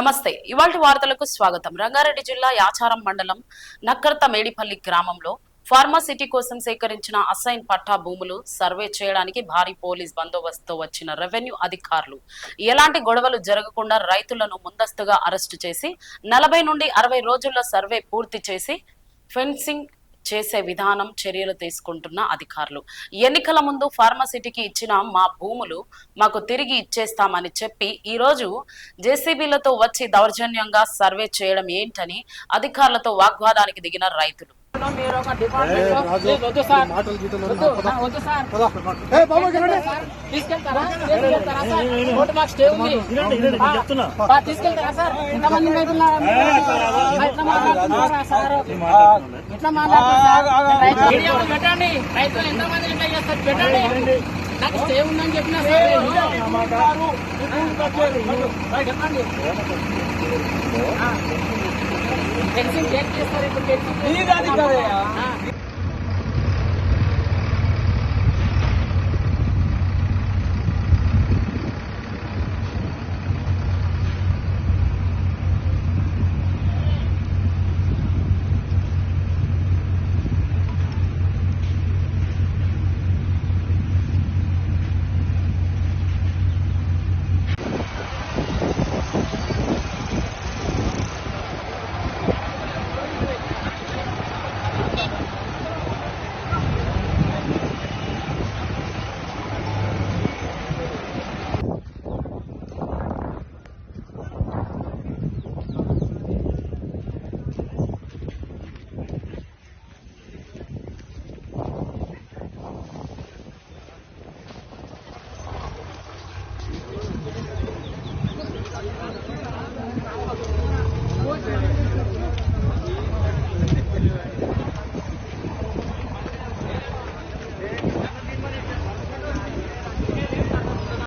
నమస్తే. ఇవాళ వార్తలకు స్వాగతం. రంగారెడ్డి జిల్లా యాచారం మండలం నక్కర్త మేడిపల్లి గ్రామంలో ఫార్మాసిటీ కోసం సేకరించిన అసైన్ పట్టా భూములు సర్వే చేయడానికి భారీ పోలీస్ బందోబస్తుతో వచ్చిన రెవెన్యూ అధికారులు. ఎలాంటి గొడవలు జరగకుండా రైతులను ముందస్తుగా అరెస్టు చేసి నలభై నుండి అరవై రోజుల్లో సర్వే పూర్తి చేసి ఫెన్సింగ్ చేసే విధానం చర్యలు తీసుకుంటున్న అధికారులు ఎన్నికల ముందు ఫార్మసిటీకి ఇచ్చిన మా భూములు మాకు తిరిగి ఇచ్చేస్తామని చెప్పి ఈ రోజు జేసీబీలతో వచ్చి దౌర్జన్యంగా సర్వే చేయడం ఏంటని అధికారులతో వాగ్వాదానికి దిగిన రైతులు తీసుకెళ్తారా సార్ రైతులు ఎట్లా వీడియోలు పెట్టండి రైతులు ఎంతమంది ఇట్లా చేస్తారు పెట్టండి నాకు స్టే ఉందని చెప్పిన. చెప్పండి